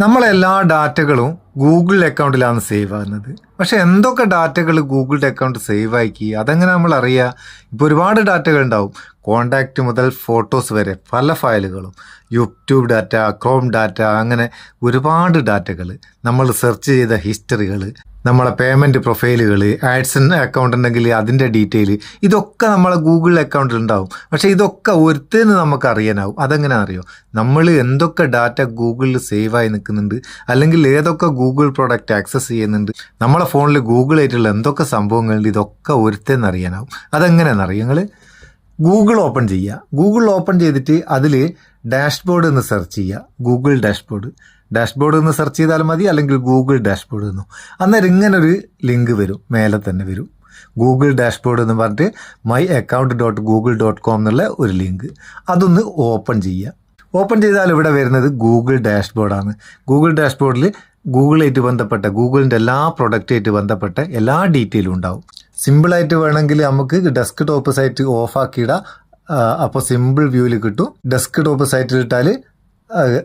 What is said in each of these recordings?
നമ്മളെല്ലാ ഡാറ്റകളും Google അക്കൗണ്ടിലാണ് save ആകുന്നത്. പക്ഷെ എന്തൊക്കെ ഡാറ്റകൾ ഗൂഗിളിന്റെ അക്കൗണ്ട് സേവ് ആക്കി അതെങ്ങനെ നമ്മൾ അറിയുക ഇപ്പോൾ ഒരുപാട് ഡാറ്റകൾ ഉണ്ടാവും. കോണ്ടാക്റ്റ് മുതൽ ഫോട്ടോസ് വരെ പല ഫയലുകളും. യൂട്യൂബ് ഡാറ്റ ക്രോം ഡാറ്റ അങ്ങനെ ഒരുപാട് ഡാറ്റകൾ നമ്മൾ സെർച്ച് ചെയ്ത ഹിസ്റ്ററികൾ. നമ്മളെ പേയ്മെന്റ് പ്രൊഫൈലുകൾ ആഡ്സൺ അക്കൗണ്ട് ഉണ്ടെങ്കിൽ അതിന്റെ ഡീറ്റെയിൽ ഇതൊക്കെ നമ്മളെ ഗൂഗിൾ അക്കൗണ്ടിൽ ഉണ്ടാവും. പക്ഷേ ഇതൊക്കെ ഒരുത്തേന്ന് നമുക്ക് അറിയാനാവും. അതെങ്ങനെ അറിയോ? നമ്മൾ എന്തൊക്കെ ഡാറ്റ ഗൂഗിളിൽ സേവ് ആയി നിൽക്കുന്നുണ്ട് അല്ലെങ്കിൽ ഏതൊക്കെ ഗൂഗിൾ പ്രോഡക്റ്റ് ആക്സസ് ചെയ്യുന്നുണ്ട് നമ്മളെ ഫോണിൽ ഗൂഗിൾ ആയിട്ടുള്ള എന്തൊക്കെ സംഭവങ്ങളുണ്ട് ഇതൊക്കെ ഒരുത്തേന്ന് അറിയാനാവും. അതെങ്ങനെയാണെന്ന് അറിയാം നിങ്ങൾ ഗൂഗിൾ ഓപ്പൺ ചെയ്യുക. ഗൂഗിൾ ഓപ്പൺ ചെയ്തിട്ട് അതിൽ ഡാഷ്ബോർഡ് എന്ന് സെർച്ച് ചെയ്യുക. ഗൂഗിൾ ഡാഷ്ബോർഡ് ഡാഷ്ബോർഡ് എന്ന് സെർച്ച് ചെയ്താൽ മതി അല്ലെങ്കിൽ ഗൂഗിൾ ഡാഷ്ബോർഡ് എന്നു. അന്നേരം ഇങ്ങനൊരു ലിങ്ക് വരും മേലെ തന്നെ വരും. ഗൂഗിൾ ഡാഷ്ബോർഡ് എന്ന് പറഞ്ഞിട്ട് my account dot Google dot com എന്നുള്ള ഒരു ലിങ്ക്. അതൊന്ന് ഓപ്പൺ ചെയ്യുക ഓപ്പൺ ചെയ്താൽ ഇവിടെ വരുന്നത് ഗൂഗിൾ ഡാഷ്ബോർഡാണ് ഗൂഗിൾ ഡാഷ്ബോർഡിൽ ഗൂഗിളായിട്ട് ബന്ധപ്പെട്ട ഗൂഗിളിന്റെ എല്ലാ പ്രൊഡക്റ്റായിട്ട് ബന്ധപ്പെട്ട എല്ലാ ഡീറ്റെയിലും ഉണ്ടാവും. സിമ്പിളായിട്ട് വേണമെങ്കിൽ നമുക്ക് ഡെസ്ക് ടോപ്പ് സൈറ്റ് ഓഫാക്കിയിടാം. അപ്പോൾ സിമ്പിൾ വ്യൂവിൽ കിട്ടും. ഡെസ്ക് ടോപ്പ് സൈറ്റിൽ ഇട്ടാൽ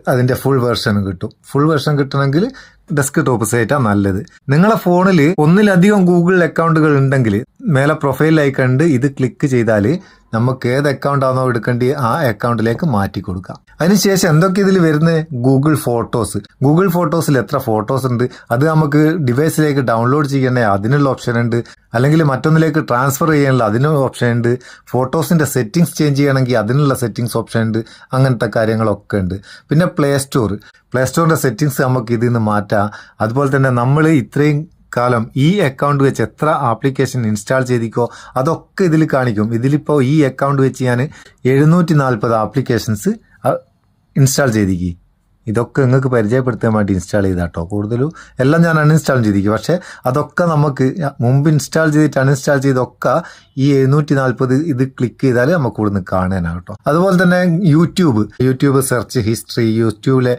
അതിന്റെ ഫുൾ വേർഷൻ കിട്ടും. ഫുൾ വേർഷൻ കിട്ടണമെങ്കിൽ ഡെസ്ക് ടോപ്പ് സൈറ്റാണ് നല്ലത്. നിങ്ങളെ ഫോണിൽ ഒന്നിലധികം ഗൂഗിൾ അക്കൗണ്ടുകൾ ഉണ്ടെങ്കിൽ മേലെ പ്രൊഫൈലായി കണ്ട് ഇത് ക്ലിക്ക് ചെയ്താൽ നമുക്ക് ഏത് അക്കൗണ്ടാണോ ആണോ എടുക്കേണ്ടി ആ അക്കൗണ്ടിലേക്ക് മാറ്റി കൊടുക്കാം. അതിനുശേഷം എന്തൊക്കെ ഇതിൽ വരുന്നത് ഗൂഗിൾ ഫോട്ടോസ് ഗൂഗിൾ ഫോട്ടോസിൽ എത്ര ഫോട്ടോസ് ഉണ്ട്? അത് നമുക്ക് ഡിവൈസിലേക്ക് ഡൗൺലോഡ് ചെയ്യണേ അതിനുള്ള ഓപ്ഷൻ ഉണ്ട്. അല്ലെങ്കിൽ മറ്റൊന്നിലേക്ക് ട്രാൻസ്ഫർ ചെയ്യാനുള്ള അതിനുള്ള ഓപ്ഷൻ ഉണ്ട്. ഫോട്ടോസിന്റെ സെറ്റിങ്സ് ചേഞ്ച് ചെയ്യണമെങ്കിൽ അതിനുള്ള സെറ്റിങ്സ് ഓപ്ഷൻ ഉണ്ട്. അങ്ങനത്തെ കാര്യങ്ങളൊക്കെ ഉണ്ട്. പിന്നെ പ്ലേ സ്റ്റോർ പ്ലേ സ്റ്റോറിന്റെ സെറ്റിങ്സ് നമുക്ക് ഇതിൽ നിന്ന് മാറ്റാം. അതുപോലെ തന്നെ നമ്മൾ ഇത്രയും കാലം ഈ അക്കൗണ്ട് വെച്ച് എത്ര ആപ്ലിക്കേഷൻ ഇൻസ്റ്റാൾ ചെയ്തിക്കോ അതൊക്കെ ഇതിൽ കാണിക്കും. ഇതിലിപ്പോൾ ഈ അക്കൗണ്ട് വെച്ച് ഞാൻ എഴുന്നൂറ്റി നാൽപ്പത് ആപ്ലിക്കേഷൻസ് ഇൻസ്റ്റാൾ ചെയ്തിക്കി ഇതൊക്കെ നിങ്ങൾക്ക് പരിചയപ്പെടുത്താൻ വേണ്ടി ഇൻസ്റ്റാൾ ചെയ്താട്ടോ. കൂടുതലും എല്ലാം ഞാൻ അൺഇൻസ്റ്റാൾ ചെയ്തിരിക്കും. പക്ഷേ അതൊക്കെ നമുക്ക് മുമ്പ് ഇൻസ്റ്റാൾ ചെയ്തിട്ട് അൺഇൻസ്റ്റാൾ ചെയ്തൊക്കെ ഈ എഴുന്നൂറ്റി നാൽപ്പത് ഇത് ക്ലിക്ക് ചെയ്താൽ നമുക്ക് ഇവിടുന്ന് കാണാനാകട്ടോ അതുപോലെ തന്നെ യൂട്യൂബ്. യൂട്യൂബ് സെർച്ച് ഹിസ്റ്ററി യൂട്യൂബിലെ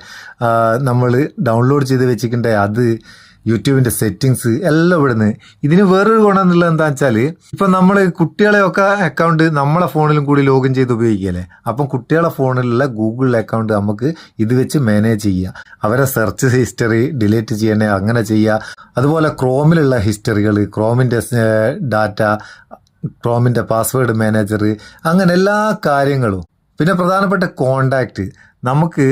നമ്മൾ ഡൗൺലോഡ് ചെയ്ത് വെച്ചിട്ടുണ്ടെങ്കിൽ അത് യൂട്യൂബിന്റെ സെറ്റിങ്സ് എല്ലാം ഇവിടുന്ന്. ഇതിന് വേറൊരു ഗുണം എന്നുള്ളത് എന്താ വെച്ചാൽ ഇപ്പം നമ്മൾ കുട്ടികളെയൊക്കെ അക്കൗണ്ട് നമ്മളെ ഫോണിലും കൂടി ലോഗിൻ ചെയ്ത് ഉപയോഗിക്കുകയല്ലേ? അപ്പം കുട്ടികളെ ഫോണിലുള്ള ഗൂഗിൾ അക്കൗണ്ട് നമുക്ക് ഇത് വെച്ച് മാനേജ് ചെയ്യുക അവരെ സെർച്ച് ഹിസ്റ്ററി ഡിലീറ്റ് ചെയ്യണേ അങ്ങനെ ചെയ്യുക അതുപോലെ ക്രോമിലുള്ള ഹിസ്റ്ററികൾ ക്രോമിന്റെ ഡാറ്റ ക്രോമിന്റെ പാസ്വേഡ് മാനേജർ അങ്ങനെ എല്ലാ കാര്യങ്ങളും. പിന്നെ പ്രധാനപ്പെട്ട കോണ്ടാക്റ്റ് നമുക്ക്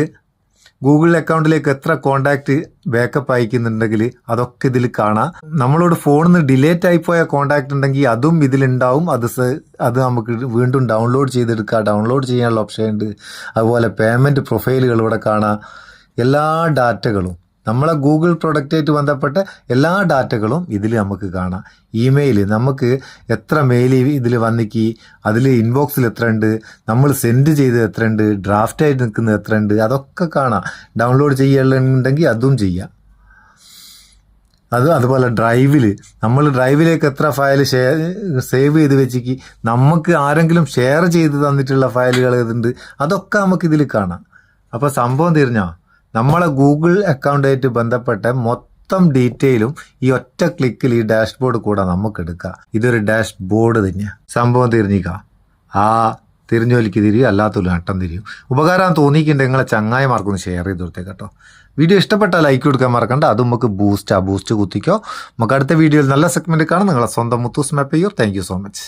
ഗൂഗിൾ അക്കൗണ്ടിലേക്ക് എത്ര കോണ്ടാക്ട് ബാക്കപ്പ് അയക്കുന്നുണ്ടെങ്കിൽ അതൊക്കെ ഇതിൽ കാണാം. നമ്മളോട് ഫോണിൽ നിന്ന് ഡിലേറ്റ് ആയിപ്പോയ കോണ്ടാക്ട് ഉണ്ടെങ്കിൽ അതും ഇതിലുണ്ടാവും. അത് അത് നമുക്ക് വീണ്ടും ഡൗൺലോഡ് ചെയ്തെടുക്കുക ഡൗൺലോഡ് ചെയ്യാനുള്ള ഓപ്ഷൻ ഉണ്ട് അതുപോലെ പേയ്മെന്റ് പ്രൊഫൈലുകൾ ഇവിടെ കാണാം. എല്ലാ ഡാറ്റകളും. നമ്മളെ ഗൂഗിൾ പ്രൊഡക്റ്റായിട്ട് ബന്ധപ്പെട്ട എല്ലാ ഡാറ്റകളും ഇതിൽ നമുക്ക് കാണാം. ഇമെയിൽ നമുക്ക് എത്ര മെയിൽ ഇതിൽ വന്നിക്കി അതിൽ ഇൻബോക്സിൽ എത്ര ഉണ്ട് നമ്മൾ സെൻഡ് ചെയ്ത് എത്ര ഉണ്ട് ഡ്രാഫ്റ്റായിട്ട് നിൽക്കുന്നത് എത്ര ഉണ്ട് അതൊക്കെ കാണാം. ഡൗൺലോഡ് ചെയ്യാനുണ്ടെങ്കിൽ അതും ചെയ്യാം. അത് അതുപോലെ ഡ്രൈവിൽ നമ്മൾ ഡ്രൈവിലേക്ക് എത്ര ഫയൽ ഷെയർ സേവ് ചെയ്ത് വെച്ചിക്ക് നമുക്ക് ആരെങ്കിലും ഷെയർ ചെയ്ത് തന്നിട്ടുള്ള ഫയലുകൾ ഏതുണ്ട് അതൊക്കെ നമുക്കിതിൽ കാണാം. അപ്പോൾ സംഭവം തിരിഞ്ഞോ നമ്മളെ ഗൂഗിൾ അക്കൗണ്ടായിട്ട് ബന്ധപ്പെട്ട മൊത്തം ഡീറ്റെയിലും ഈ ഒറ്റ ക്ലിക്കിൽ ഈ ഡാഷ്ബോർഡ് കൂടെ നമുക്ക് എടുക്കാം. ഇതൊരു ഡാഷ് ബോർഡ് തന്നെയാണ് സംഭവം തിരിഞ്ഞിക്കാം ആ തിരിഞ്ഞോലിക്ക് തിരിയും അല്ലാത്തൊരു നട്ടം തിരിയും. ഉപകാരം തോന്നിയിട്ടുണ്ട് നിങ്ങളെ ചങ്ങായിമാർക്കൊന്ന് ഷെയർ ചെയ്ത് കൊടുത്തേ കേട്ടോ. വീഡിയോ ഇഷ്ടപ്പെട്ടാൽ ലൈക്ക് കൊടുക്കാൻ മറക്കണ്ട. അത് നമുക്ക് ബൂസ്റ്റ് ആ ബൂസ്റ്റ് കുത്തിക്കോ. നമുക്ക് അടുത്ത വീഡിയോയിൽ നല്ല സെഗ്മെന്റ് കാണാം. നിങ്ങളെ സ്വന്തം മുത്തൂസ് മാപ്പ് ചെയ്യോ. Thank so much